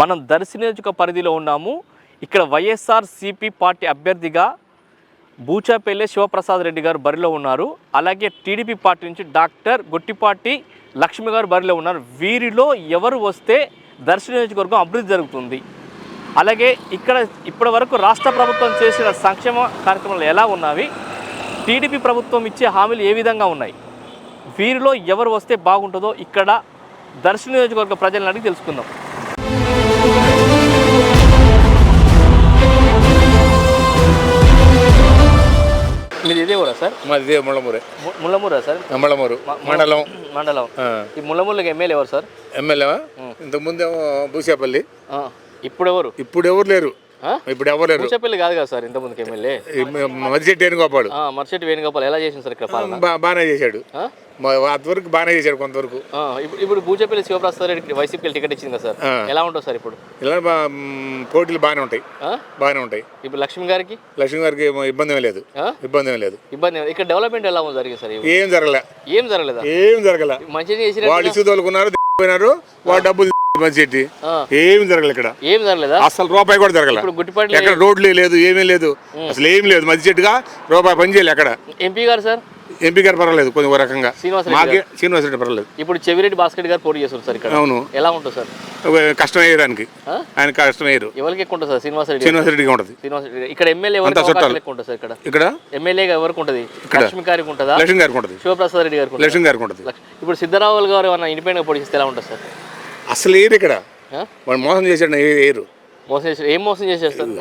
మనం దర్శి నియోజక పరిధిలో ఉన్నాము. ఇక్కడ వైఎస్ఆర్ సిపి పార్టీ అభ్యర్థిగా బూచాపల్లె శివప్రసాద్ రెడ్డి గారు బరిలో ఉన్నారు. అలాగే టీడీపీ పార్టీ నుంచి డాక్టర్ గొట్టిపాటి లక్ష్మి గారు బరిలో ఉన్నారు. వీరిలో ఎవరు వస్తే దర్శి నియోజకవర్గం అభివృద్ధి జరుగుతుంది. అలాగే ఇక్కడ ఇప్పటి వరకు రాష్ట్ర ప్రభుత్వం చేసిన సంక్షేమ కార్యక్రమాలు ఎలా ఉన్నవి? టీడీపీ ప్రభుత్వం ఇచ్చే హామీలు ఏ విధంగా ఉన్నాయి? వీరిలో ఎవరు వస్తే బాగుంటుందో ఇక్కడ దర్శి నియోజకవర్గ ప్రజలను అడిగి తెలుసుకుందాం. కూడా సార్? మాది ఇదే ముళ్ళమూరే. ముళ్ళమూరా సార్? ముళ్ళమూరు. మండలం. మండలం. ఈ ముళ్ళమూరుకి ఎమ్మెల్యే ఎవరు సార్? ఎమ్మెల్యే ఇంతకుముందేమో భూసేపల్లి ఇప్పుడు ఎవరు? ఇప్పుడు ఎవరు లేరు? ఇప్పుడు ఎవరు లేరు. పూచపల్లి కాదు కదా సార్ ఇంతకుముందుకు ఎమ్మెల్యే? ఈ మ- మధ్యచెట్టు వేణుగోపాడు ఆ, మర్చెట్టి వేణుగోపాల్. ఎలా చేసింది సార్ ఇక్కడ బాగానే చేశాడు. అంతవరకు బాగానే చేశాడు కొంతవరకు. ఇప్పుడు బూచపల్లి శివప్రసాద్ రెడ్డి వైసీపీకి టికెట్ ఇచ్చింది కదా సార్. ఎలా ఉంటుంది సార్ ఇప్పుడు? ఇలా పోటీలు బాగానే ఉంటాయి? బాగానే ఉంటాయి. ఇప్పుడు లక్ష్మి గారికి? లక్ష్మి గారికి ఇబ్బంది లేదు? ఇబ్బంది లేదు. ఇబ్బంది ఇక్కడ డెవలప్మెంట్ ఎలా జరిగింది సార్? ఏం జరగలే. ఏం జరగలేదా? ఏం జరగల. మంచిగా చేసిన వాళ్ళు ఇసుకు తోలుకున్నారు పోయినారు వాడు డబ్బులు ఆ. ఏం జరగలే ఇక్కడ. ఏం జరగలేదా? అసలు రూపాయి కూడా జరగల. ఇప్పుడు గుట్టిపాటి ఎక్కడ రోడ్లు లేదు ఏమీ లేదు. అసలు ఏం లేదు. మధ్య చెట్టుగా రూపాయి పని చేయలే ఎక్కడ ఎంపీ గారు సార్? ఎంపీ గారు పర్వాలేదు కొంచెం రకంగా. మాకే శ్రీనివాసరెడ్డి పర్వాలేదు. ఇప్పుడు చెవిరెడ్డి భాస్కర్ గారు పోటీ చేస్తారు సార్ ఇక్కడ. అవును. ఎలా ఉంటుంది సార్? కష్టం అయ్యేదానికి ఆ? ఆయన కష్టం అయ్యారు ఎవరికి ఎక్కువ ఉంటుంది సార్? శ్రీనివాసరెడ్డి గారు? శ్రీనివాసరెడ్డిగా ఉంటుంది. శ్రీనివాసరెడ్డి ఇక్కడ ఎమ్మెల్యే అంతా చుట్టాలు. ఉంటుంది సార్ ఇక్కడ? ఇక్కడ? ఎమ్మెల్యేగా ఎవరికి ఉంటుంది? లక్ష్మి గారికి ఉంటుందా? లక్ష్మి గారికి ఉంటుంది. శివప్రసాద్ రెడ్డి గారికి ఉంటుందా? లక్ష్మి గారికి ఉంటుంది. ఇప్పుడు సిద్ధరావులు గారు ఏమన్నా ఇండిపెండెంట్ పోటీ చేస్తే ఎలా ఉంటుంది సార్? అసలు ఏరు ఇక్కడ? వాడు మోసం చేశాడు ఏ- ఏరు మోసం చేసి ఏం మోసం చేసేస్తారు?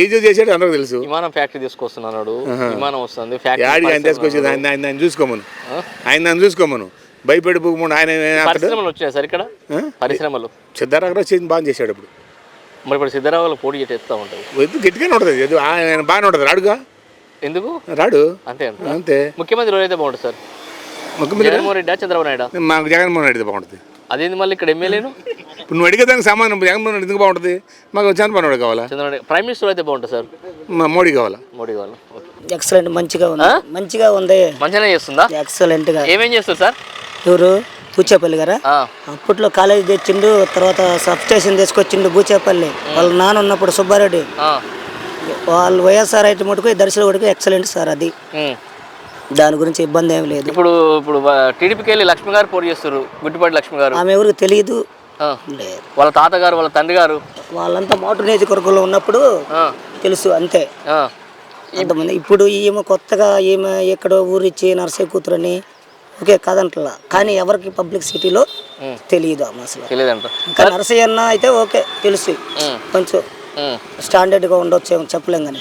ఏజో చేశాడు అందరికి తెలుసు. విమానం ఫ్యాక్టరీ తీసుకొస్తున్నాడు. విమానం వస్తుంది ఫ్యాక్టరీ ఆయన తీసుకొచ్చేది? ఆయన ఆయన ఆయన చూసుకోమను. ఆయన నన్ను చూసుకోమను. భయపడి పోకుండా ఆయన పరిశ్రమలు వచ్చినాయి సార్ ఇక్కడ? పరిశ్రమలు. సిద్ధారాఘరావు చేసి బాగా చేశాడు ఇప్పుడు. మరి ఇప్పుడు సిద్ధరావులు పోటీ చేస్తూ ఉంటుంది. ఎద్దు గట్టిగానే ఉంటుంది. ఆయన బాగానే ఉంటుంది. రాడుగా? ఎందుకు? రాడు. అంతే అంతే. ముఖ్యమంత్రి ఎవరైతే బాగుంటుంది సార్? ముఖ్యమంత్రి? జగన్మోహన్ రెడ్డి చంద్రబాబు నాయుడు? మాకు జగన్మోహన్ రెడ్డి బాగుంటుంది. అదేంది మళ్ళీ ఇక్కడ ఎమ్మెల్యేను ఇప్పుడు నువ్వు అడిగేదానికి సమానం జగన్మోహన్ రెడ్డి ఎందుకు బాగుంటుంది? మాకు చంద్రబాబు నాయుడు కావాలా? చంద్రబాబు ప్రైమ్ మినిస్టర్ అయితే బాగుంటుంది సార్. మా మోడీ కావాలా? మోడీ ఓకే. ఎక్సలెంట్ మంచిగా ఉంది. మంచిగా ఉంది. మంచిగానే చేస్తుందా? ఎక్సలెంట్గా. ఏమేం చేస్తారు సార్? ఎవరు? పూచేపల్లి గారా? అప్పట్లో కాలేజీ తెచ్చిండు తర్వాత సబ్ స్టేషన్ తీసుకొచ్చిండు బూచేపల్లి. వాళ్ళ నాన్న ఉన్నప్పుడు సుబ్బారెడ్డి. ఆ, వాళ్ళు వైఎస్ఆర్ అయితే మటుకు దర్శనం మటుకు ఎక్సలెంట్ సార్ అది. దాని గురించి ఇబ్బంది ఏమి లేదు. ఇప్పుడు ఇప్పుడు టీడీపీకి వెళ్ళి లక్ష్మి గారు పోటీ చేస్తారు గుడ్డిపాటి లక్ష్మి గారు. ఆమె ఎవరికి తెలియదు లేదు. వాళ్ళ తాతగారు వాళ్ళ తండ్రి గారు వాళ్ళంతా మోటార్ నియోజకవర్గంలో ఉన్నప్పుడు తెలుసు అంతే. ఆ, అంతమంది. ఇప్పుడు ఈమె కొత్తగా ఈమె ఎక్కడో ఊరిచ్చి నర్సే కూతురని ఓకే కాదంటలా కానీ ఎవరికి పబ్లిక్ సిటీలో. తెలియదు ఆమె అసలు. తెలియదంట ఇంకా నరసయ్య అన్న అయితే ఓకే తెలుసు. కొంచెం స్టాండర్డ్గా ఉండొచ్చు ఏమో చెప్పలేం కానీ.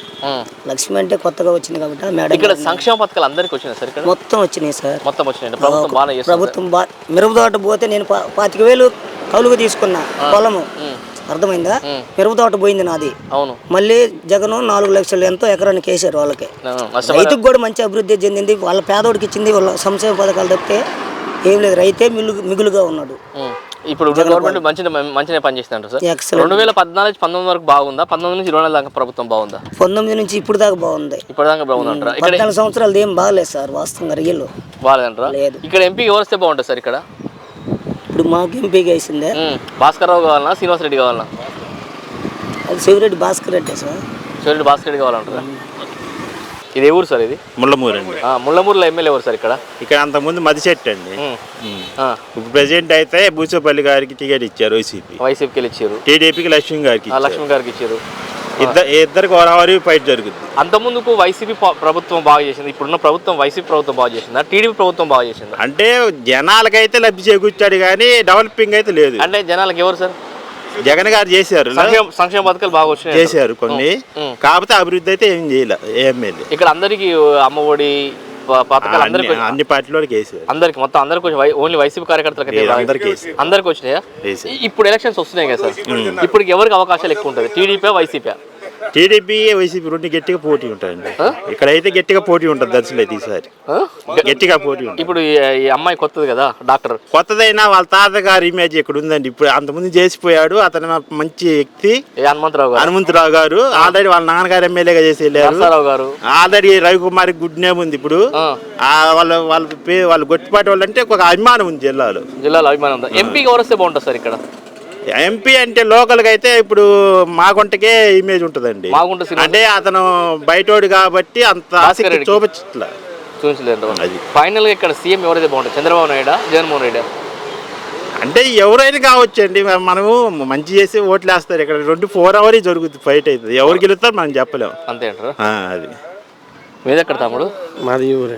లక్ష్మి అంటే కొత్తగా వచ్చింది కాబట్టి మేడం ఇక్కడ సంక్షేమ పథకాలు అందరికి వచ్చినాయి సార్ ఇక్కడ? మొత్తం వచ్చినాయి సార్. మొత్తం వచ్చినాయి. ప్రభుత్వం ప్రభుత్వం బా మిరపతోట పోతే నేను పాతిక వేలు కౌలుకు తీసుకున్నా పొలము. అర్థమైందా? మిరపతోట పోయింది నాది. అవును. మళ్ళీ జగను నాలుగు లక్షలు ఎంతో ఎకరానికి వేసారు వాళ్ళకి. రైతుకు కూడా మంచి అభివృద్ధి చెందింది. వాళ్ళ పేదోడికి ఇచ్చింది వాళ్ళ సంక్షేమ పథకాలు తప్పితే ఏం లేదు. రైతే మిగులు మిగులుగా ఉన్నాడు. ఇప్పుడు గవర్నమెంట్ మంచిగా మంచిగా పనిచేస్తుంటారు సార్. రెండు వేల పద్నాలుగు నుంచి పంతొమ్మిది వరకు బాగుందా? పంతొమ్మిది నుంచి ఇరవై నాలుగు దాకా ప్రభుత్వం బాగుందా? పంతొమ్మిది నుంచి ఇప్పుడు దాకా బాగుంది. ఇప్పటిదాకా బాగుందంటారా? ఇక్కడ పద్నాలుగు సంవత్సరాలు ఏం బాగలేదు సార్ వాస్తవంగా రియల్ బాగాలేదంటారా? లేదు. ఇక్కడ ఎంపీ ఎవరు వస్తే బాగుంటుంది సార్ ఇక్కడ? ఇప్పుడు మాకు ఎంపీగా వేసిందే. భాస్కర్ రావు కావాలన్నా శ్రీనివాస్ రెడ్డి కావాలన్నా అది శివరెడ్డి భాస్కర్ రెడ్డి సార్. శివరెడ్డి భాస్కర్ రెడ్డి కావాలంటారా? ఇది ఏ ఊరు సార్ ఇది? ముళ్ళమూరు అండి. ముళ్ళమూరులో ఎమ్మెల్యే ఎవరు సార్ ఇక్కడ? ఇక్కడ అంతకుముందు మదిచెట్టు అండి. ఇప్పుడు ప్రెసిడెంట్ అయితే బూచపల్లి గారికి టికెట్ ఇచ్చారు వైసీపీ. వైసీపీకి ఇచ్చారు. టీడీపీకి లక్ష్మి గారికి ఆ, లక్ష్మణ్ గారికి ఇచ్చారు. ఇద్దరు ఇద్దరికి ఓరావరి ఫైట్ జరుగుద్ది. అంతకుముందుకు వైసీపీ ప- ప్రభుత్వం బాగా చేసింది. ఇప్పుడున్న ప్రభుత్వం వైసీపీ ప్రభుత్వం బాగా చేసిందా? టీడీపీ ప్రభుత్వం బాగా చేసిందా? అంటే జనాలకైతే లబ్ధి చేకూర్చాడు కానీ డెవలపింగ్ అయితే లేదు. అంటే జనాలకు ఎవరు సార్? జగన్ గారు చేశారు. సంక్షేమ పథకాలు బాగా వచ్చినాయి చేశారు కొన్ని. కాకపోతే అభివృద్ధి అయితే ఏం చేయలే ఎమ్మెల్యే ఇక్కడ అందరికి అమ్మఒడి పథకాలు అందరికి అన్ని పార్టీలోకి వేసారు అందరికి మొత్తం అందరికి ఓన్లీ వైసీపీ కార్యకర్తలకు అందరికీ. అందరికి వచ్చినాయా? ఇప్పుడు ఎలక్షన్స్ వస్తున్నాయి కదా సార్. ఇప్పుడు ఎవరికి అవకాశాలు ఎక్కువ ఉంటుంది టీడీపీ వైసీపీ టీడీపీ వైసీపీ రెండు గట్టిగా పోటీ ఉంటాయండి. ఇక్కడైతే గట్టిగా పోటీ ఉంటుంది దర్శనం అయితే ఈసారి. గట్టిగా పోటీ ఉంటుంది. ఇప్పుడు ఈ అమ్మాయి కొత్తది కదా డాక్టర్? కొత్తదైనా వాళ్ళ తాతగారి ఇమేజ్ ఇక్కడ ఉందండి. ఇప్పుడు అంతకుముందు చేసిపోయాడు. అతను మంచి వ్యక్తి. హనుమంతరావు గారు? హనుమంతరావు గారు. ఆల్రెడీ వాళ్ళ నాన్నగారు ఎమ్మెల్యేగా చేసి వెళ్ళారు గారు. ఆల్రెడీ రవికుమార్ గుడ్ నేమ్ ఉంది ఇప్పుడు. వాళ్ళ వాళ్ళ పే వాళ్ళు గొట్టిపాటి వాళ్ళు అంటే ఒక అభిమానం ఉంది జిల్లాలో. జిల్లాలో అభిమానం ఉందా? ఎంపీకి ఎవరు వస్తే బాగుంటుంది సార్ ఇక్కడ? ఎంపీ అంటే లోకల్గా అయితే ఇప్పుడు మాగుంటకే ఇమేజ్ ఉంటుందండి. అంటే అతను బయటోడు కాబట్టి అంత ఆసక్తి. చూపించట్లా. చూపించలేదు. ఫైనల్గా ఇక్కడ సీఎం ఎవరైతే బాగుంటుంది చంద్రబాబు నాయుడా జగన్మోహన్ రెడ్డి? అంటే ఎవరైనా కావచ్చండి మనము మంచి చేసి ఓట్లు వేస్తారు ఇక్కడ రెండు ఫోర్ అవర్ జరుగుతుంది ఫైట్ అవుతుంది ఎవరు గెలుస్తారు మనం చెప్పలేము అంతే అది. మీద ఎక్కడ తమ్ముడు? మాది ఈ ఊరే?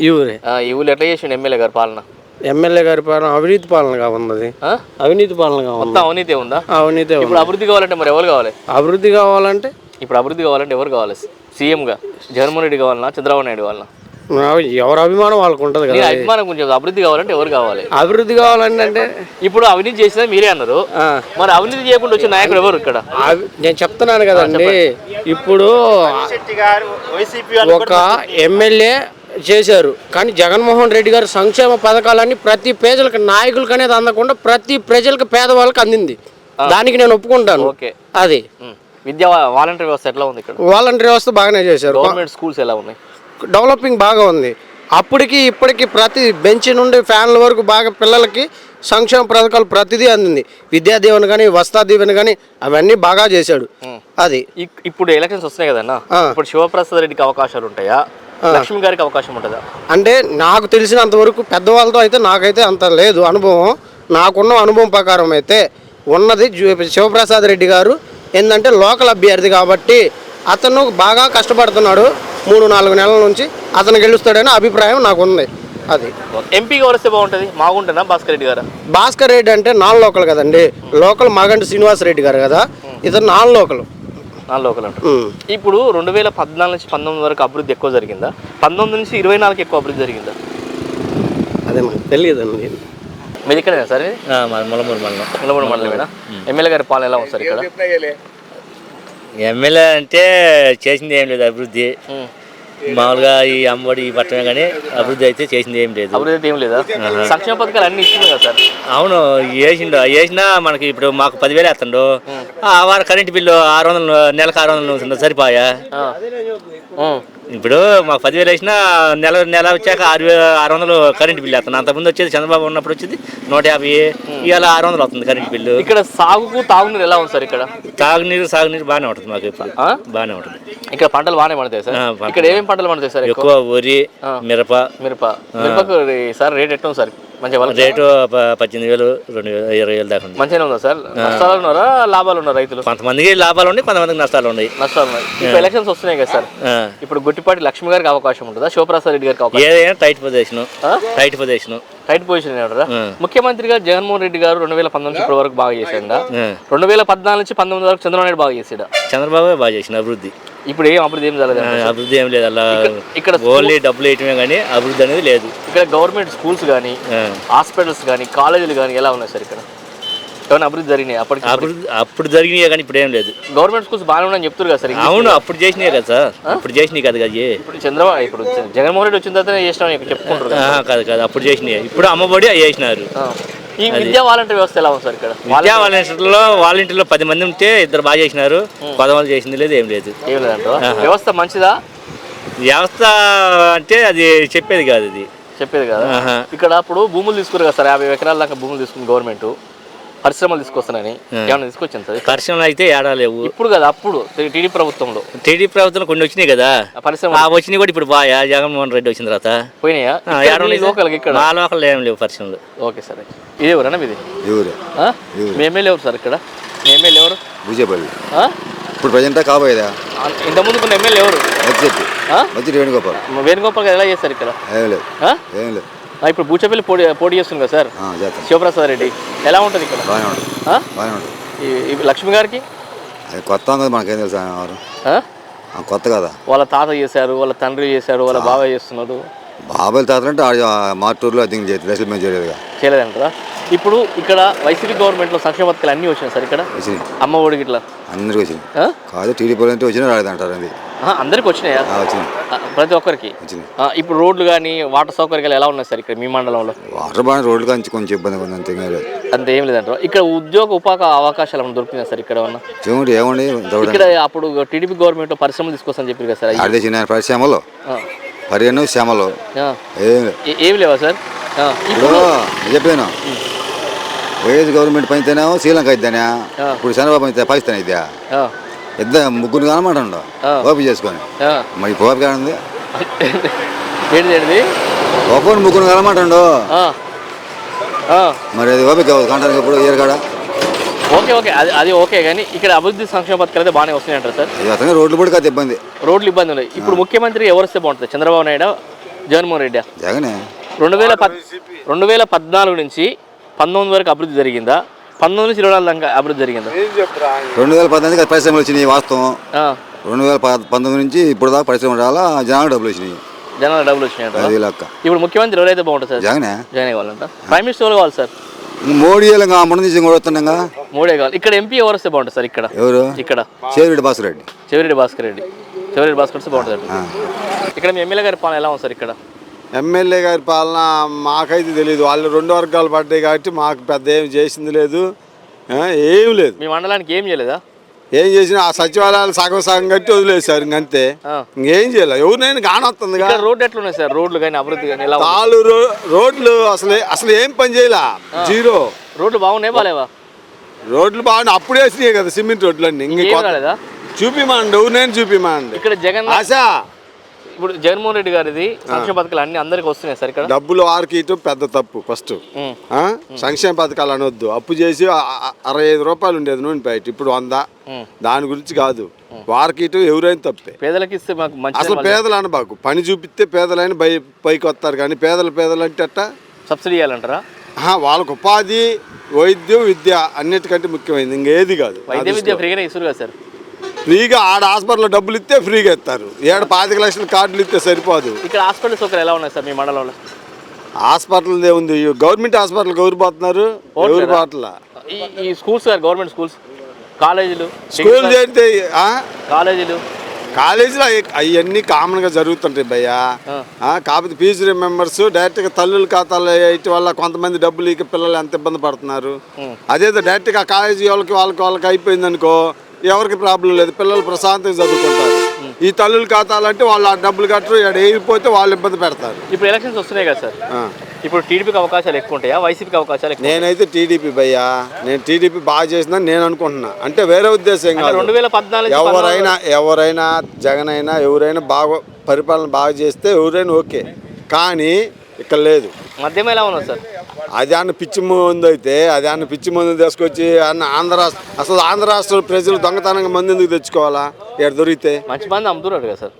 ఈ ఊరే. ఈ ఊళ్ళు ఎట్లా చేసిండు ఎమ్మెల్యే గారి పాలన? ఎమ్మెల్యే గారి పాలన అవినీతి పాలనగా ఉన్నది. ఆ? అవినీతి పాలనగా ఉంది అవినీతి ఉందా? అవినీతి ఇప్పుడు అభివృద్ధి కావాలంటే మరి ఎవరు కావాలి? అభివృద్ధి కావాలంటే? ఇప్పుడు అభివృద్ధి కావాలంటే ఎవరు కావాలి? సీఎంగా? జగన్మోహన్ రెడ్డి కావాలన్నా చంద్రబాబు నాయుడు కావాలన్నా ఎవరి అభిమానం వాళ్ళకు ఉంటుంది కదా అభిమానం కొంచెం అభివృద్ధి కావాలంటే ఎవరు కావాలి? అభివృద్ధి కావాలంటే అంటే ఇప్పుడు అవినీతి చేసినా మీరే అన్నారు. మరి అవినీతి చేయకుండా వచ్చిన నాయకుడు ఎవరు ఇక్కడ? నేను చెప్తున్నాను కదండి. ఇప్పుడు ఒక ఎమ్మెల్యే చేశారు. కానీ జగన్మోహన్ రెడ్డి గారు సంక్షేమ పథకాలన్నీ ప్రతి ప్రజలకు నాయకులకు అనేది అందకుండా ప్రతి ప్రజలకు పేదవాళ్ళకి అందింది. దానికి నేను ఒప్పుకుంటాను. ఓకే. అది. విద్యా వాలంటీర్ వ్యవస్థ ఎట్లా ఉంది ఇక్కడ? వాలంటీర్ వ్యవస్థ బాగానే చేశారు. గవర్నమెంట్ స్కూల్స్ ఎలా ఉన్నాయి? డెవలపింగ్ బాగా ఉంది. అప్పటికి ఇప్పటికి ప్రతి బెంచ్ నుండి ఫ్యాన్ల వరకు బాగా పిల్లలకి సంక్షేమ పథకాలు ప్రతిదీ అందింది. విద్యా దీవెన కానీ వస్తా దీవెన కానీ అవన్నీ బాగా చేశాడు. అది. ఇప్పుడు ఎలక్షన్స్ వస్తున్నాయి కదన్నా. ఇప్పుడు శివప్రసాద్ రెడ్డికి అవకాశాలు ఉంటాయా? లక్ష్మి గారికి అవకాశం ఉంటుందా? అంటే నాకు తెలిసినంత వరకు పెద్దవాళ్ళతో అయితే నాకైతే అంత లేదు అనుభవం. నాకున్న అనుభవం ప్రకారం అయితే ఉన్నది శివప్రసాద్ రెడ్డి గారు. ఏంటంటే లోకల్ అభ్యర్థి కాబట్టి అతను బాగా కష్టపడుతున్నాడు. మూడు నాలుగు నెలల నుంచి అతను గెలుస్తాడనే అభిప్రాయం నాకు ఉంది అది. ఎంపీగా వస్తే బాగుంటుంది. మాగుంటేనా భాస్కర్ రెడ్డి గారా? భాస్కర్ రెడ్డి అంటే నాన్ లోకల్ కదండి. లోకల్ మాగంటి శ్రీనివాస్ రెడ్డి గారు కదా. ఇతను నాన్ లోకల్. నా లోకల్. ఇప్పుడు రెండు వేల పద్నాలుగు నుంచి పంతొమ్మిది వరకు అభివృద్ధి ఎక్కువ జరిగిందా? పంతొమ్మిది నుంచి ఇరవై నాలుగు ఎక్కువ అభివృద్ధి జరిగిందా? అదే మనకు తెలియదండి మీది ఇక్కడేనా సార్ ములమూరు మండలం. నిలబడి మండలమేనా? ఎమ్మెల్యే గారి పాలన ఎలా ఉంది సార్ ఇక్కడ? ఎమ్మెల్యే అంటే చేసింది ఏం లేదు అభివృద్ధి. మామూలుగా ఈ అమ్మఒడి ఈ పట్టణమే కానీ అభివృద్ధి అయితే చేసింది ఏం లేదు. అభివృద్ధి ఏం లేదా? సంక్షేమ పథకాలు అన్ని ఇస్తుంది కదా సార్? అవును వేసిండు వేసినా మనకి ఇప్పుడు మాకు పదివేలు వేస్తుండు. ఆ వారం కరెంటు బిల్లు ఆరు వందలు నెలకు ఆరు వందలు సరిపోయా. ఇప్పుడు మాకు పదివేలు వేసినా నెల నెల వచ్చాక ఆరు ఆరు వందలు కరెంటు బిల్లు వేస్తాను అంతకుముందు వచ్చేది చంద్రబాబు ఉన్నప్పుడు వచ్చేది నూట యాభై. ఇవాళ ఆరు వందలు అవుతుంది కరెంటు బిల్లు. ఇక్కడ సాగుకు తాగునీరు ఎలా ఉంది సార్ ఇక్కడ? తాగునీరు సాగునీరు బాగానే ఉంటుంది మాకు? బాగానే ఉంటుంది. ఇక్కడ పంటలు బాగానే పండుతాయి సార్? ఇక్కడ ఏమేమి పంటలు పండుతాయి సార్ ఎక్కువ? వరి మిరప. మిరప. మిరపకు సార్ రేట్ ఎట్లా ఉంది సార్? మంచిగా రేటు పద్దెనిమిది వేలు రెండు వేలు ఇరవై వేలు దాకా ఉంది. మంచిగానే ఉందా సార్. నష్టాలు ఉన్నారా? లాభాలు ఉన్నారు రైతులు? కొంతమందికి లాభాలు ఉన్నాయి కొంతమందికి నష్టాలు ఉన్నాయి. నష్టాలు ఉన్నాయి. ఇప్పుడు ఎలక్షన్స్ వస్తున్నాయి కదా సార్. ఇప్పుడు గుట్టిపాటి లక్ష్మి గారికి అవకాశం ఉంటుందా? శివప్రసాద్ రెడ్డి గారికి అవకాశం? ఏదైనా tight position? Tight position tight position ఏమంటారా ముఖ్యమంత్రిగా జగన్మోహన్ రెడ్డి గారు రెండు వేల పంతొమ్మిది నుంచి ఇప్పటి వరకు బాగా చేశాడా రెండు వేల పద్నాలుగు నుంచి పంతొమ్మిది వరకు చంద్రబాబు నాయుడు బాగా చేసాడా? చంద్రబాబు బాగా చేసిన అభివృద్ధి. ఇప్పుడు ఏం అభివృద్ధి ఏం జరగదు అభివృద్ధి ఏం లేదు అలా ఇక్కడ ఓన్లీ డబ్బులు వేయటమే కానీ అభివృద్ధి అనేది లేదు. ఇక్కడ గవర్నమెంట్ స్కూల్స్ కానీ. హాస్పిటల్స్ కానీ కాలేజీలు కానీ ఎలా ఉన్నాయి సార్ ఇక్కడ? ఏమైనా అభివృద్ధి జరిగినాయి అప్పటికి అభివృద్ధి అప్పుడు జరిగినాయి కానీ ఇప్పుడు ఏం లేదు. గవర్నమెంట్ స్కూల్స్ బాగానే ఉన్నాయని చెప్తారు కదా సార్ అవును అప్పుడు చేసినాయి కదా సార్. అప్పుడు చేసినాయి కదా అది ఇప్పుడు చంద్రబాబు ఇప్పుడు జగన్మోహన్ రెడ్డి వచ్చిన తర్వాత చేసినా చెప్పుకుంటారు కదా. కాదు కాదు అప్పుడు చేసినాయి. ఇప్పుడు అమ్మఒడి అవి చేసినారు. ఈ విద్యా వాలంటీర్ వ్యవస్థ ఎలా ఉంది సార్ ఇక్కడ? విద్యా వాలంటీర్లో వాలంటీర్లో పది మంది ఉంటే ఇద్దరు బాగా చేసినారు కొంతమంది చేసింది లేదు ఏం లేదు. ఏం వ్యవస్థ మంచిదా? వ్యవస్థ అంటే అది చెప్పేది కాదు అది చెప్పేది కదా? ఆహా. ఇక్కడ అప్పుడు భూములు తీసుకురు కదా సార్ యాభై ఎకరాల దాకా భూములు తీసుకుంది గవర్నమెంట్. పరిశ్రమలు తీసుకొస్తానని ఏమైనా తీసుకొచ్చింది సార్? పరిశ్రమలు అయితే ఏడా లేవు. ఇప్పుడు కదా అప్పుడు టీడీ ప్రభుత్వంలో. టీడీపీ ప్రభుత్వం కొన్ని వచ్చినాయి కదా. ఆ పరిశ్రమ ఆ వచ్చినాయి కూడా ఇప్పుడు బాగా జగన్మోహన్ రెడ్డి వచ్చిన తర్వాత. పోయినాయా? ఆ, ఇక్కడ లోకల్ ఏం లేవు పరిశ్రమలు. ఓకే సార్ ఇది ఎవరన్నా మీది? ఎవరు? ఆ? మీ ఎమ్మెల్యే ఎవరు సార్ ఇక్కడ. మీ ఎమ్మెల్యే ఎవరు? ఇప్పుడు ప్రజెంటా కాబోయేదా? ఆ, ఇంతకుముందు కొన్ని ఎమ్మెల్యే ఎవరు? మధ్య వేణుగోపాల్. వేణుగోపాల్ గారు ఎలా చేస్తారు ఇక్కడ? ఏం లేదు. ఆ? ఏం లేదు. ఇప్పుడు బూచపల్లి పోటీ పోటీ చేస్తుంది కదా సార్? శివప్రసాద్ రెడ్డి. ఎలా ఉంటుంది ఇక్కడ? బాగానే ఉంటుంది? బాగానే ఉంటుంది. ఈ- ఈ లక్ష్మి గారికి? అది కొత్త కదా మనకేం తెలుసు ఆయన ఎవరు ఆ? ఆ, కొత్త కదా. వాళ్ళ తాత చేశారు వాళ్ళ తండ్రి చేశారు వాళ్ళ బాబాయ్ చేస్తున్నారు. బాబాయ్ మార్టూరులో అది చేయదు దశల మీద చేయలేదుగా. చేయలేదంటారా? ఇప్పుడు ఇక్కడ వైసీపీ గవర్నమెంట్లో సంక్షేమ పథకాలు అన్నీ వచ్చినాయి సార్ ఇక్కడ? వచ్చినాయి. అమ్మ ఒడికి ఇట్లా అందరికి వచ్చినాయి? కాదు టీడీపీ అంటే వచ్చినా రాలేదంటారు అది అందరికి వచ్చినాయా? వచ్చినాయి. ప్రతి ఒక్కరికి? వచ్చినాయి. ఇప్పుడు రోడ్లు కానీ వాటర్ సౌకర్యాలు ఎలా ఉన్నాయి సార్ ఇక్కడ మీ మండలంలో? వాటర్ బాగా రోడ్లు కానీ కొంచెం ఇబ్బందిగా ఉంది అంతే లేదు. అంత ఏం లేదంటారా? ఇక్కడ ఉద్యోగ ఉపాక అవకాశాలు ఏమైనా దొరుకుతున్నాయి సార్ ఇక్కడ ఏమన్నా? చూడండి ఏమండి ఇక్కడ అప్పుడు టీడీపీ గవర్నమెంట్ పరిశ్రమలు తీసుకొస్తాను చెప్పారు కదా సార్ పరిశ్రమలో? పరిగణ శ్యామలో. ఆ. ఏం. లేదు ఏ- ఏం లేవా సార్? ఇప్పుడు చెప్పాను. వైఎస్ గవర్నమెంట్ పనితేనేమో శ్రీలంక అయితేనే. ఇప్పుడు చంద్రబాబు అయితే పాకిస్తాన్ అయితే ఇద్దరు ముగ్గురు కనమాటండు ఆ. ఓపిక చేసుకొని. మరి ఓపిక ఉంది? ఒక్కొక్కరు ముగ్గురు. ఆ. మరి అది ఓపిక కాంటానికి ఇప్పుడు ఏరగాడ ఓకే ఓకే. అది అది ఓకే కానీ ఇక్కడ అభివృద్ధి సంక్షేమ పథకాలు అయితే బాగానే వస్తున్నాయంటారు సార్. అతను రోడ్లు కూడా కాదు ఇబ్బంది. రోడ్లు ఇబ్బంది ఉన్నాయి. ఇప్పుడు ముఖ్యమంత్రి ఎవరు వస్తే బాగుంటుంది? చంద్రబాబు నాయుడు జగన్మోహన్ రెడ్డి? జగనే. రెండు వేల పద్ రెండు వేల పద్నాలుగు నుంచి పంతొమ్మిది వరకు అభివృద్ధి జరిగిందా? పంతొమ్మిది నుంచి ఇరవై నాలుగు దాకా అభివృద్ధి జరిగిందా? రెండు వేల పద్దెనిమిది పరిశ్రమలు వచ్చినాయి వాస్తవం. ఆ, రెండు వేల పంతొమ్మిది నుంచి ఇప్పుడు దాకా పరిశ్రమలు రాలా జనాలు డబ్బులు వచ్చినాయి. జనాల డబ్బులు లెక్క. ఇప్పుడు ముఖ్యమంత్రి ఎవరైతే బాగుంటుంది సార్? జగనే. జగన్ కావాలంట. ప్రైమ్ మినిస్టర్ ఎవరు కావాలి సార్? మోడీ ఇలా మొన్న నుంచి కూడా వస్తున్నాగా మోడీ కావాలి ఇక్కడ ఎంపీ ఎవరు వస్తే బాగుంటుంది సార్ ఇక్కడ? ఎవరు? ఇక్కడ. చేరెడ్డి బాసురెడ్డి చెవిరెడ్డి భాస్కర్ రెడ్డి. చెవిరెడ్డి భాస్కర్ వస్తే బాగుంటుంది. ఇక్కడ మీ ఎమ్మెల్యే గారి పాలన ఎలా ఉంది సార్ ఇక్కడ? ఎమ్మెల్యే గారి పాలన మాకైతే తెలియదు వాళ్ళు రెండు వర్గాలు పడ్డాయి కాబట్టి మాకు పెద్ద ఏం చేసింది లేదు. ఏం లేదు. మీ మండలానికి ఏం చేయలేదా? ఏం చేసినా ఆ సచివాలయాలు సగం సగం కట్టి వదిలేశారు ఇంకంతే. ఇంకేం చేయలేదు ఎవరినైనా కానొస్తుందిగా ఇక్కడ రోడ్డు ఎట్లున్నాయి సార్? రోడ్లు కానీ అభివృద్ధి కానీ రో- రోడ్లు అసలు అసలు ఏం పని చేయలే? జీరో. రోడ్లు బాగున్నాయి బాలేవా? రోడ్లు బాగున్నాయి. అప్పుడు వేసినాయి కదా సిమెంట్ రోడ్లు అన్ని చూపిమండి ఎవరినైనా చూపిమండి. ఇక్కడ జగన్ ఆశ ఇప్పుడు జగన్మోహన్ రెడ్డి గారిది సంక్షేమ పథకాలు అన్ని అందరికి వస్తున్నాయి సార్ ఇక్కడ. డబ్బులు వారికి ఇటు పెద్ద తప్పు ఫస్ట్? సంక్షేమ పథకాలు అనొద్దు. అప్పు చేసి అరవై ఐదు రూపాయలు ఉండేది నూనె ప్యాకెట్. ఇప్పుడు వంద. దాని గురించి కాదు. వారికి ఇటు ఎవరైనా తప్పే పేదలకు ఇస్తే మాకు అసలు పేదలు అనబాకు. పని చూపిస్తే పేదలైన పై పైకి వస్తారు కానీ పేదలు పేదలు అంటే అట్ట సబ్సిడీ ఇవ్వాలంటారా? వాళ్ళకు ఉపాధి వైద్యం విద్య అన్నిటికంటే ముఖ్యమైనది. ఇంకేది కాదు. వైద్య విద్య ఫ్రీగానే ఇస్తారు కదా సార్. ఫ్రీగా ఆడ హాస్పిటల్లో డబ్బులు ఇస్తే ఫ్రీగా ఇస్తారు. ఏడ పాతిక లక్షల కార్డులు ఇస్తే సరిపోదు. ఇక్కడ హాస్పిటల్ సౌకర్యాలు ఎలా ఉన్నాయి సార్ మీ మండలంలో? హాస్పిటల్ ఉంది. గవర్నమెంట్ హాస్పిటల్కి ఎవరు పోతున్నారు? ఎవరు పోట్లా? ఈ స్కూల్స్ సార్ గవర్నమెంట్ స్కూల్స్. కాలేజీలు స్కూల్ చేరితే? కాలేజీలు. కాలేజీలో అవన్నీ కామన్గా జరుగుతుంటాయి భయ్య. కాకపోతే ఫీజు రిమెంబర్స్ డైరెక్ట్గా తల్లుల ఖాతాలో వేయటం వల్ల కొంతమంది డబ్బులు ఇక పిల్లలు ఎంత ఇబ్బంది పడుతున్నారు. అదేదో డైరెక్ట్గా కాలేజీ వాళ్ళకి వాళ్ళకి వాళ్ళకి అయిపోయింది అనుకో ఎవరికి ప్రాబ్లం లేదు. పిల్లలు ప్రశాంతంగా చదువుకుంటారు. ఈ తల్లుల ఖాతాలు అంటే వాళ్ళు ఆ డబ్బులు కట్టరు ఇక్కడ వేయకపోతే వాళ్ళు ఇబ్బంది పెడతారు. ఇప్పుడు ఎలక్షన్స్ వస్తున్నాయి కదా సార్. ఇప్పుడు టీడీపీకి అవకాశాలు ఎక్కువ ఉంటాయా? వైసీపీకి అవకాశాలు ఎక్కువ నేనైతే టీడీపీ భయ్యా. నేను టీడీపీ బాగా చేసిందని నేను అనుకుంటున్నా. అంటే వేరే ఉద్దేశం కాదు. రెండు వేల పద్నాలుగు ఎవరైనా ఎవరైనా జగన్ అయినా ఎవరైనా బాగా పరిపాలన బాగా చేస్తే ఎవరైనా ఓకే. కానీ ఇక్కడ లేదు. మధ్యమ ఎలా ఉన్నారు సార్? అది అన్న పిచ్చి ముందు అయితే అది అన్న పిచ్చి ముందు తీసుకొచ్చి అన్న ఆంధ్ర రాష్ట్ర అసలు ఆంధ్ర రాష్ట్ర ప్రజలు దొంగతనంగా మంది ఎందుకు తెచ్చుకోవాలా? ఇక్కడ దొరికితే. మంచి మంది అమ్ముతున్నారు కదా సార్.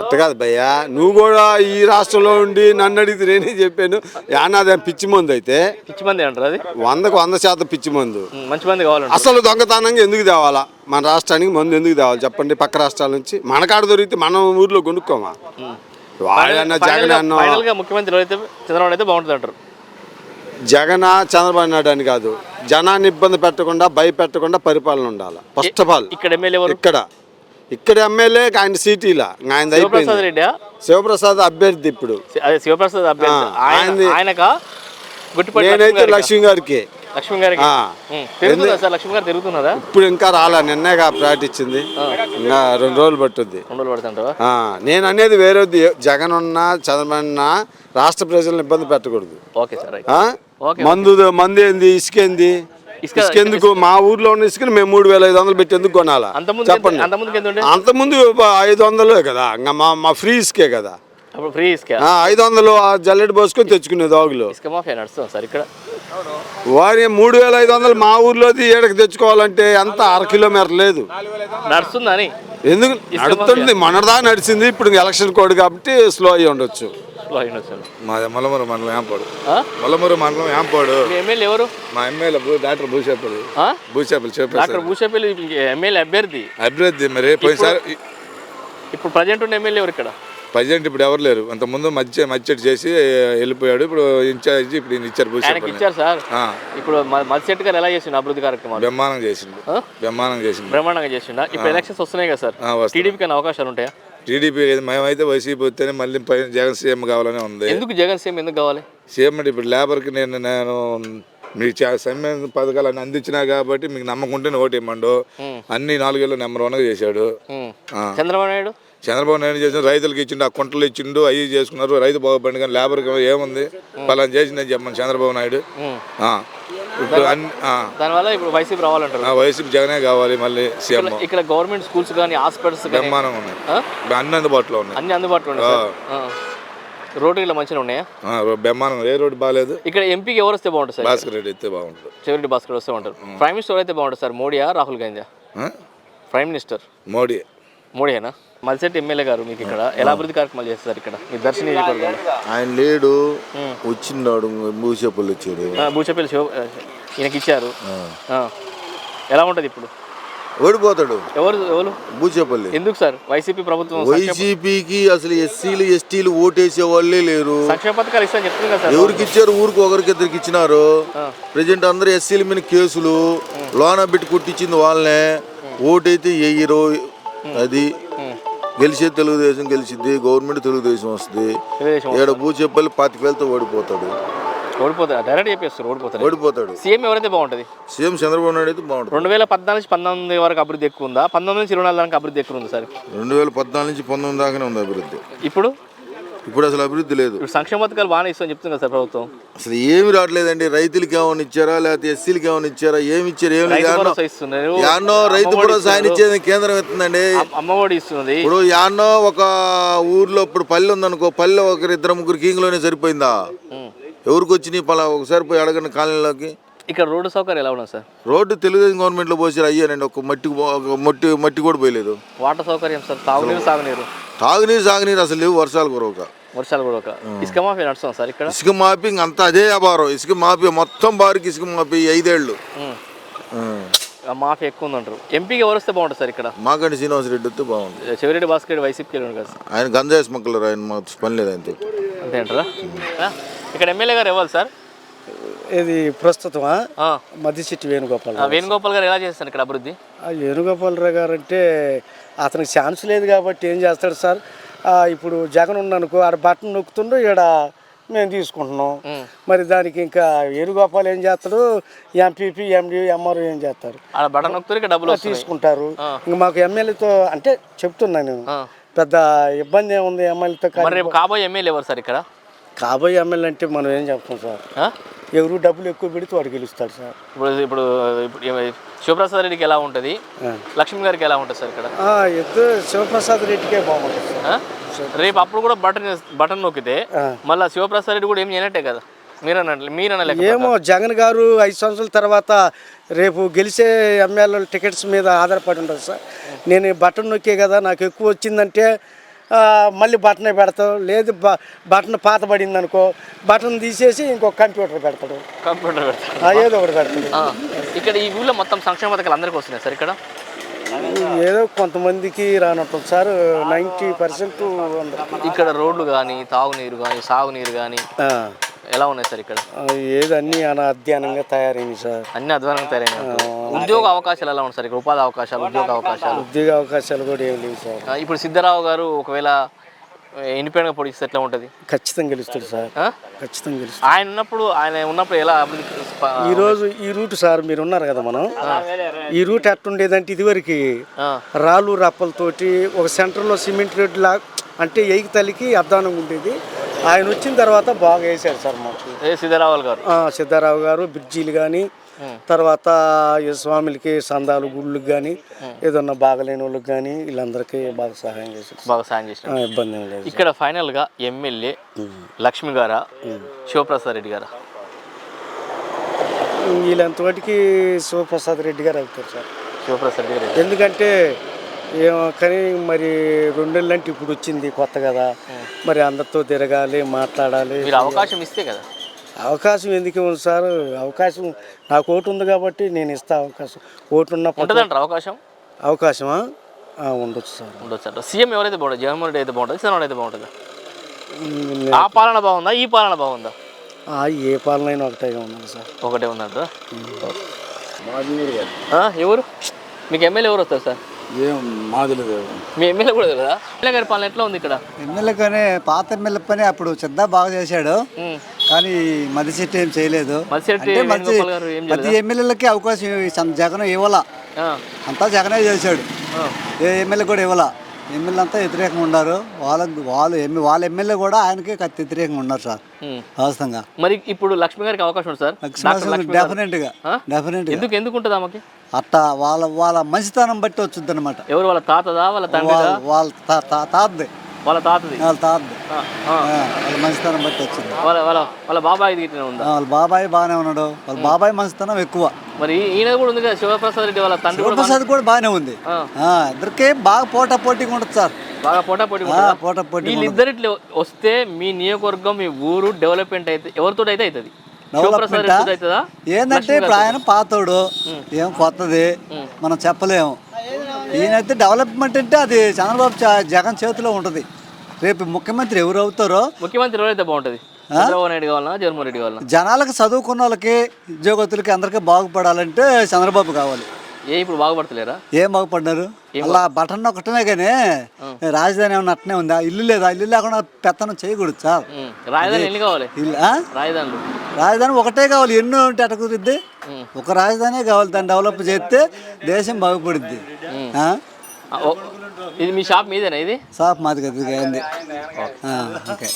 అట్ట కాదు భయ్యా. నువ్వు కూడా ఈ రాష్ట్రంలో ఉండి నన్ను అడిగితే నేనే చెప్పాను. యానాది పిచ్చి మందు అయితే. పిచ్చి మంది అంటారు అది? వందకు వంద శాతం పిచ్చి మందు. మంచి మంది కావాలంటారు అసలు దొంగతనంగా ఎందుకు తేవాలా? మన రాష్ట్రానికి మందు ఎందుకు తేవాలి? చెప్పండి పక్క రాష్ట్రాల నుంచి. మన కాడ దొరికితే మనం ఊర్లో కొనుక్కోమా? వాడన్న జగన్ అన్న ఫైనల్గా ముఖ్యమంత్రి ఎవరైతే చంద్రబాబు అయితే బాగుంటుంది అంటారు. జగన్ చంద్రబాబు నాయుడు అని కాదు. జనాన్ని ఇబ్బంది పెట్టకుండా భయపెట్టకుండా పరిపాలన ఉండాలి. ఫస్ట్ ఆఫ్ ఆల్ ఇక్కడ ఎమ్మెల్యే ఎవరు? ఇక్కడ. ఇక్కడ ఎమ్మెల్యే ఆయన సిటీలా? ఆయన శివప్రసాద్ అయిపోయింది. రెడ్డి శివప్రసాద్ అభ్యర్థి ఇప్పుడు. శివప్రసాద్ అభ్యర్థి. ఆయన నేనైతే లక్ష్మి గారికి. లక్ష్మి గారికి? ఆ. ఉం, తిరుగుతుందా సార్? లక్ష్మి గారు తిరుగుతున్నదా ఇప్పుడు ఇంకా రాలే నిన్నేగా ప్రకటించింది ఇంకా రెండు రోజులు పట్టుద్ది. రెండు రోజులు పడుతుంటావా? ఆ, నేను అనేది వేరేది జగన్ ఉన్నా చంద్రబాబు రాష్ట్ర ప్రజలను ఇబ్బంది పెట్టకూడదు. Okay sir. మందు మందు ఏంది? ఇసుక ఏంది? ఇసుక- ఇసుక ఎందుకు మా ఊర్లో ఉన్న ఇసుకని మేము మూడు వేల ఐదు వందలు పెట్టి ఎందుకు కొనాలా? చెప్పండి? అంతకుముందు ఐదు వందలే కదా. ఇంకా మా మా ఫ్రీ ఇసుకే కదా. అప్పుడు ఫ్రీ ఇసుక. ఆ, ఐదు వందలు ఆ జల్లెడ పోసుకొని తెచ్చుకునే దోగులు. ఇసుక మాఫియా నడుస్తుంది సార్ ఇక్కడ. వారి మూడు వేల ఐదు వందలు మా ఊర్లోది ఏడకి తెచ్చుకోవాలంటే ఎంత అర కిలోమీటర్ లేదు. నడుస్తుందా అని? ఎందుకు? నడుస్తుంది మొన్నటిదా నడిచింది. ఇప్పుడు ఎలక్షన్ కోడ్ కాబట్టి స్లో అయ్యి ఉండొచ్చు. మాది మొలమూరు మండలం ఏంపాడు ఆ? మొలమూరు మండలం ఏంపాడు మీ ఎమ్మెల్యే ఎవరు? మా MLA doctor Bhushepalli? Bhushepalli doctor చెప్పేసి భూషేపల్లి ఎమ్మెల్యే అభ్యర్థి. అభివృద్ధి మరి పోయినసారి ఇప్పుడు ప్రజెంట్ ఉన్న ఎమ్మెల్యే ఎవరు ఇక్కడ? ప్రజెంట్ ఇప్పుడు ఎవరు లేరు. అంత ముందు మధ్య మధ్యటి చేసి వెళ్ళిపోయాడు. ఇప్పుడు ఇన్ఛార్జ్ ఇప్పుడు ఈయన ఇచ్చారు భూషేపల్లి ఇచ్చారు సార్. ఇప్పుడు మ- మత్స్యెట్ గారు ఎలా చేసిండు అభివృద్ధి కార్యక్రమాలు? బ్రహ్మాండం చేసిండు. ఆ? బ్రహ్మాండం చేసిండు. బ్రహ్మాండంగా చేసిండా? ఇప్పుడు ఎలక్షన్స్ వస్తున్నాయి కదా సార్. టీడీపీకి అవకాశాలు ఉంటాయా? టీడీపీ మేమైతే వైసీపీ వస్తేనే మళ్ళీ పైన జగన్ సీఎం కావాలని ఉంది. ఎందుకు జగన్ సీఎం ఎందుకు కావాలి? సీఎం అంటే ఇప్పుడు లేబర్కి నేను నేను మీకు సమ్మె పథకాలు అందించినా కాబట్టి మీకు నమ్మకం ఉంటే ఓటు ఇమ్మండు. అన్ని నాలుగేళ్ళు నెంబర్ వన్గా చేశాడు. చంద్రబాబు నాయుడు? చంద్రబాబు నాయుడు చేసిన రైతులకు ఇచ్చిండు ఆ కుంటలు ఇచ్చిండు అవి చేసుకున్నారు. రైతు బాగుపడింది కానీ లేబర్కి ఏముంది? పలానా చేసిందని చెప్పమని చంద్రబాబు నాయుడు. ఇప్పుడు దానివల్ల వైసీపీ రావాలంటారు. వైసీపీ జగనే కావాలి మళ్ళీ సీఎం. ఇక్కడ- గవర్నమెంట్ స్కూల్స్ కానీ హాస్పిటల్స్ కానీ బ్రహ్మాండంగా ఉన్నాయి? అన్ని అందుబాటులో ఉన్నాయి. అన్ని అందుబాటులో ఉన్నాయి. రోడ్డు ఇలా మంచిగా ఉన్నాయా? ఆ, బ్రహ్మాండంగా ఏ రోడ్డు బాగాలేదు ఇక్కడ ఎంపీకి ఎవరు వస్తే బాగుంటుంది సార్? భాస్కర్ రెడ్డి అయితే బాగుంటుంది. చెవిరెడ్డి భాస్కర్ వస్తే ఉంటారు ప్రైమ్ మినిస్టర్ అయితే బాగుంటుంది సార్? మోడీయా రాహుల్ గాంధీ ఆ? Prime minister? మోడీ. మోడీయేనా? మల్సెట్టి ఎమ్మెల్యే గారు మీకు ఇక్కడ ఎలా అభివృద్ధి కార్యక్రమాలు చేస్తారు ఇక్కడ? మీ దర్శన ఆయన లేడు వచ్చిన్నాడు మూసేపల్లి వచ్చాడు. ఆ, ఈయనకి ఇచ్చారు. ఎలా ఉంటుంది ఇప్పుడు? ఓడిపోతాడు. ఎవరు ఎవరు? బూచేపల్లి ఎందుకు సార్? వైసీపీ ప్రభుత్వం వైసీపీకి అసలు ఎస్సీలు ఎస్టీలు ఓటేసే వాళ్ళే లేరు. సంక్షేమ పథకాలు ఇస్తాను సార్. ఎవరికి ఇచ్చారు? ఊరికి ఒకరికి ఇద్దరికి ఇచ్చినారు. ప్రజెంట్ అందరూ ఎస్సీల మీద కేసులు. లోన పెట్టి కొట్టించింది వాళ్ళనే. ఓటైతే వెయ్యిరో అది గెలిచేది తెలుగుదేశం గెలిచింది గవర్నమెంట్ తెలుగుదేశం వస్తుంది. ఏడ బూచేపల్లి పాతిక వేలతో ఓడిపోతాడు. ఓడిపోతారు డైరెక్ట్ చెప్పేస్తారు ఓడిపోతారు ఓడిపోతాడు. సీఎం ఎవరైతే బాగుంటుంది? సీఎం చంద్రబాబు నాయుడు అయితే బాగుంటుంది. రెండు వేల పద్నాలుగు నుంచి పంతొమ్మిది వరకు అభివృద్ధి ఎక్కువ ఉందా? పంతొమ్మిది నుంచి ఇరవై నాలుగు దానికి అభివృద్ధి ఎక్కువ ఉంది సార్? రెండు వేల పద్నాలుగు నుంచి పంతొమ్మిది దాకానే ఉంది అభివృద్ధి. ఇప్పుడు? ఇప్పుడు అసలు అభివృద్ధి లేదు. ఇప్పుడు సంక్షేమ పథకాలు బాగానే ఇస్తామని చెప్తుంది కదా సార్ ప్రభుత్వం. అసలు ఏమి రావట్లేదండి. రైతులకి ఏమైనా ఇచ్చారా? లేకపోతే ఎస్సీలకి ఏమైనా ఇచ్చారా? ఏమి ఇచ్చారు? ఏమి రైతు యాన్నో- భరోసా ఇస్తున్నారు. యాన్నో రైతు అమ్మఒడి భరోసా ఆయన. ఇచ్చేది కేంద్రం ఇస్తుందండి అమ్- అమ్మఒడి ఇస్తున్నది. ఇప్పుడు యాన్నో ఒక ఊర్లో ఇప్పుడు పల్లె ఉందనుకో పల్లె ఒకరు ఇద్దరు ముగ్గురు కింగ్లోనే సరిపోయిందా? ఎవరికి వచ్చినాయి? పలా ఒకసారి పోయి అడగండి కాలనీలోకి. ఇక్కడ రోడ్డు సౌకర్యం ఎలా ఉన్నది సార్? రోడ్డు తెలుగుదేశం గవర్నమెంట్లో పోసారు అయ్యానండి ఒక మట్టి ఒక మట్టి మట్టి కూడా పోయలేదు. వాటర్ సౌకర్యం సార్ తాగునీరు సాగునీరు తాగునీరు సాగునీరు అసలు లేవు వర్షాలు కురవక. వర్షాలు కూడా ఒక ఇసుక మాఫీ నడుస్తుంది సార్ ఇక్కడ? ఇసుక మాపింగ్ అంతా అదే వ్యాపారం. ఇసుక మాపి మొత్తం బారికి ఇసుక మాపి ఐదేళ్ళు. మాఫీ ఎక్కువ ఉందంటారు. ఎంపీకి ఎవరు వస్తే బాగుంటుంది సార్ ఇక్కడ? మాకండి శ్రీనివాసరెడ్డి వస్తే బాగుంది చెవిరెడ్డి భాస్కర్ రెడ్డి వైసీపీకి వెళ్ళాడు కదా సార్. ఆయన గంజాయి స్మగ్లర్ ఆయన మాకు పని లేదు ఆయనతో. అంతే అంటారా? ఇక్కడ ఎమ్మెల్యే గారు ఇవ్వాలి సార్? ఇది ప్రస్తుతమా. మధ్యశెట్టి వేణుగోపాల్ వేణుగోపాల్ గారు ఎలా చేస్తారు ఇక్కడ అభివృద్ధి? ఆ వేణుగోపాలరావు గారు అంటే అతనికి ఛాన్స్ లేదు కాబట్టి ఏం చేస్తాడు సార్? ఇప్పుడు జగన్ ఉన్నానుకో ఆడ బటన్ నొక్కుతుండో ఇక్కడ మేము తీసుకుంటున్నాం. మరి దానికి ఇంకా వేణుగోపాల్ ఏం చేస్తాడు? ఎంపీపీ ఎండి ఎంఆర్ ఏం చేస్తారు? డబ్బులు తీసుకుంటారు. ఇంక మాకు ఎమ్మెల్యేతో అంటే చెప్తున్నా నేను. పెద్ద ఇబ్బంది ఏముంది ఎమ్మెల్యేతో కాబోయే ఎమ్మెల్యే ఎవరు సార్ ఇక్కడ? కాబోయే ఎమ్మెల్యే అంటే మనం ఏం చెప్తాం సార్? ఎవరు డబ్బులు ఎక్కువ పెడితే వాడు గెలుస్తాడు సార్. ఇప్పుడు ఇప్పుడు ఇప్పుడు ఏమ- శివప్రసాద్ రెడ్డికి ఎలా ఉంటుంది. లక్ష్మి గారికి ఎలా ఉంటుంది సార్ ఇక్కడ? ఇద్దరు శివప్రసాద్ రెడ్డికే బాగుంటుంది సార్. ఆ? రేపు అప్పుడు కూడా బటన్ బటన్ నొక్కితే ఆ. మళ్ళీ శివప్రసాద్ రెడ్డి కూడా ఏం చేయనట్టే కదా? మీరన్న మీరన్న లెక్క ఏమో జగన్ గారు ఐదు సంవత్సరాల తర్వాత రేపు గెలిచే ఎమ్మెల్యేల టికెట్స్ మీద ఆధారపడి ఉంటుంది సార్. నేను ఈ బటన్ నొక్కే కదా నాకు ఎక్కువ వచ్చిందంటే మళ్ళీ బటనే పెడతావు. లేదు బటన్ పాత పడింది అనుకో బటన్ తీసేసి ఇంకొక కంప్యూటర్ పెడతాడు. కంప్యూటర్ పెడతారు ఆ, ఏదో ఒకటి పెడతాడు. ఇక్కడ ఈ ఊళ్ళో మొత్తం సంక్షేమ పథకాలు అందరికీ వస్తున్నాయి సార్ ఇక్కడ? ఏదో కొంతమందికి రానట్టుంది సార్. నైంటీ పర్సెంట్ ఇక్కడ రోడ్లు కానీ తాగునీరు కానీ సాగునీరు కానీ ఎలా ఉన్నాయి సార్ ఇక్కడ? ఏదో అన్నీ అధ్యయనంగా తయారైంది సార్. అన్ని అధ్వానంగా తయారైనాయి. ఉద్యోగ అవకాశాలు ఎలా ఉన్నాయి సార్? ఇక్కడ ఉపాధి అవకాశాలు ఉద్యోగ అవకాశాలు? ఉద్యోగ అవకాశాలు కూడా ఏం లేవు సార్. ఇప్పుడు సిద్ధరావు గారు ఒకవేళ ఇండిపెండెంట్గా పొడిస్తే ఎట్లా ఉంటుంది? ఖచ్చితంగా గెలుస్తాడు సార్? ఖచ్చితంగా గెలుస్తాడు. ఆయన ఉన్నప్పుడు ఆయన ఉన్నప్పుడు ఎలా ఈ రోజు ఈ రూట్ సార్ మీరు ఉన్నారు కదా మనం? ఈ రూట్ ఎట్టుండేదంటే ఇదివరకు. రాళ్ళు రప్పలతోటి ఒక సెంటర్లో సిమెంట్ రోడ్ లా అంటే ఎయికి తల్లికి అద్దానం ఉండేది. ఆయన వచ్చిన తర్వాత బాగా వేశారు సార్ మాకు. ఏ సిద్ధరావు గారు? సిద్ధారావు గారు బ్రిడ్జీలు కానీ తర్వాత ఈ స్వామిలకి సందాలు గుళ్ళకి కానీ ఏదన్నా బాగలేని వాళ్ళకి కానీ వీళ్ళందరికీ బాగా సహాయం చేశారు బాగా సాయం చేసిన ఆ, ఇబ్బంది ఏం లేదు. ఇక్కడ ఫైనల్గా ఎమ్మెల్యే లక్ష్మి గారా? శివప్రసాద్ రెడ్డి గారా? వీళ్ళంతవాటికి శివప్రసాద్ రెడ్డి గారు అవుతారు సార్. శివప్రసాద్ రెడ్డి గారు. ఎందుకంటే కానీ మరి రెండేళ్ళు అంటే ఇప్పుడు వచ్చింది కొత్త కదా. మరి అందరితో తిరగాలి మాట్లాడాలి. మీరు అవకాశం ఇస్తే కదా. అవకాశం ఎందుకు ఇవ్వను సార్? అవకాశం నాకు ఓటు ఉంది కాబట్టి నేను ఇస్తా అవకాశం. ఓటు ఉన్నప్పుడు అవకాశం? అవకాశమా? ఉండొచ్చు సార్. ఉండొచ్చు అంట సీఎం ఎవరైతే బాగుంటుంది జగన్మోహన్ రెడ్డి అయితే బాగుంటుంది? చంద్రబాబు అయితే బాగుంటుందా? ఆ పాలన బాగుందా? ఈ పాలన బాగుందా? ఆ, ఏ పాలన అయినా ఒకటే ఉన్నది సార్. ఒకటే ఉందంట ఎవరు? మీకు ఎమ్మెల్యే ఎవరు వస్తారు సార్? ఏం మాదిరి మీ ఎమ్మెల్యే కూడా కదా ఎమ్మెల్యే గారి పాలన ఎట్లా ఉంది ఇక్కడ? ఎమ్మెల్యే కానీ పాత ఎమ్మెల్యే పని అప్పుడు సిద్ధ బాగా చేశాడు. కానీ మధ్య చెట్టు ఏం చేయలేదు. అంటే మంచి ప్రతి ఎమ్మెల్యేలకి అవకాశం జగన్ ఇవ్వాల. అంతా జగనే చేశాడు. ఏ ఎమ్మెల్యే కూడా ఇవ్వాల. ఎమ్మెల్యే అంతా వ్యతిరేకంగా ఉన్నారు వాళ్ళకి వాళ్ళు ఎమ్మె వాళ్ళ ఎమ్మెల్యే కూడా ఆయనకే కత్తి వ్యతిరేకంగా ఉన్నారు సార్. వాస్తవంగా. మరి ఇప్పుడు లక్ష్మి గారికి అవకాశం ఉంది సార్. డెఫినెట్గా ఆ? డెఫినెట్గా ఎందుకు ఎందుకు ఉంటుంది ఆమెకి? అట్ట వాళ్ళ వాళ్ళ మంచితనం బట్టి వచ్చింది అనమాట ఎవరు? వాళ్ళ తాతదా? వాళ్ళ తండ్రిదా? వాళ్ళ తాతది. వాళ్ళ తాతది? వాళ్ళ తాతది. వాళ్ళ మంచితనం బట్టి వచ్చింది. వాళ్ళ వాళ్ళ వాళ్ళ బాబాయ్ ఉందా? వాళ్ళ బాబాయ్ బాగానే ఉన్నాడు. వాళ్ళ బాబాయ్ మంచితనం ఎక్కువ. మరి ఈయన కూడా ఉంది కదా శివప్రసాద్ రెడ్డి వాళ్ళ తండ్రి శివప్రసాద్ కూడా బాగానే ఉంది. ఇద్దరికే బాగా పోటా పోటీగా ఉంటుంది సార్. బాగా పోటా పోటీ పోటా పోటీ వీళ్ళిద్దరిట్లో వస్తే మీ నియోజకవర్గం మీ ఊరు డెవలప్మెంట్ అయితే ఎవరితో అయితే అవుతుంది? డెవలప్మెంట్ ఏంటంటే ఇప్పుడు ఆయన పాతోడు. ఏం కొత్తది? మనం చెప్పలేము. ఈయనైతే డెవలప్మెంట్ అంటే అది చంద్రబాబు జగన్ చేతిలో ఉంటుంది. రేపు ముఖ్యమంత్రి ఎవరు అవుతారో? ముఖ్యమంత్రి ఎవరైతే బాగుంటుంది? జగన్మోహన్ రెడ్డి జనాలకు చదువుకున్న వాళ్ళకి ఉద్యోగస్తులకి అందరికీ బాగుపడాలంటే చంద్రబాబు కావాలి. ఏ ఇప్పుడు బాగుపడతలేరా? ఏం బాగుపడ్డారు? అలా బటన్ ఒకటనే కానీ రాజధాని ఏమన్నా అట్నే ఉందా? ఇల్లు లేదా? ఇల్లు లేకుండా పెత్తనం చేయకూడదు సార్. రాజధాని ఎన్ని కావాలి? రాజధాని. ఒకటే కావాలి. ఎన్నో ఉంటే అట కుదిరిద్ది. ఒక రాజధానే కావాలి. దాన్ని డెవలప్ చేస్తే దేశం బాగుపడుద్ది. ఇది మీ షాప్ మీదేనా ఇది? సాప్ మాది కదా ఓకే.